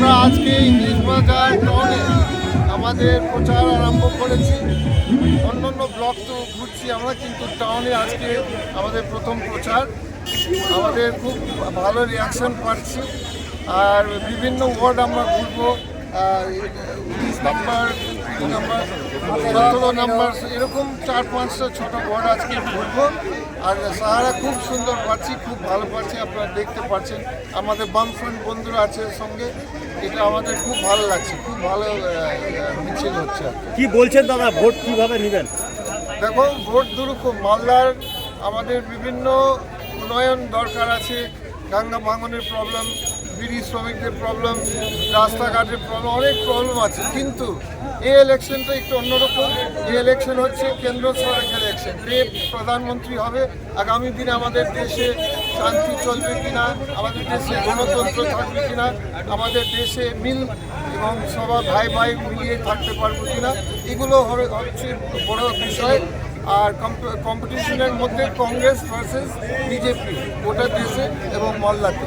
আমরা আজকে ইংলিশ বাজার টাউনে আমাদের প্রচার আরম্ভ করেছি। অন্যান্য ব্লক তো ঘুরছি আমরা, কিন্তু টাউনে আজকে আমাদের প্রথম প্রচার। আমাদের খুব ভালো রিয়াকশন পাচ্ছি। আর বিভিন্ন ওয়ার্ড আমরা ঘুরবো। নাম্বার নাম্বার নাম্বার, এরকম চার পাঁচটা, ছোট ওয়ার্ড আজকে ঘুরবো। আর সাহারা খুব সুন্দর পাচ্ছি খুব ভালো পাচ্ছি আপনারা দেখতে পাচ্ছেন আমাদের বামফ্রন্ট বন্ধুরা আছে সঙ্গে এটা আমাদের খুব ভালো লাগছে খুব ভালো মিছিল হচ্ছে। কি বলছেন দাদা ভোট কীভাবে নেবেন দেখো ভোট দুরকম মালদার আমাদের বিভিন্ন উন্নয়ন দরকার আছে গঙ্গা ভাঙনের প্রবলেম বিড়ি শ্রমিকদের প্রবলেম রাস্তাঘাটের প্রবলেম অনেক প্রবলেম আছে। কিন্তু এই ইলেকশনটা একটু অন্যরকম। এই ইলেকশন হচ্ছে কেন্দ্র সরকারের ইলেকশন কে প্রধানমন্ত্রী হবে, আগামী দিনে আমাদের দেশে শান্তি চলবে কিনা, আমাদের দেশে গণতন্ত্র থাকবে কিনা, আমাদের দেশে মিল এবং সবার ভাই ভাই মিলিয়ে থাকতে পারব কিনা, এগুলো হচ্ছে বড় বিষয়। আর কম্পিটিশনের মধ্যে কংগ্রেস ভার্সেস বিজেপি গোটা দেশে এবং মল্লাতে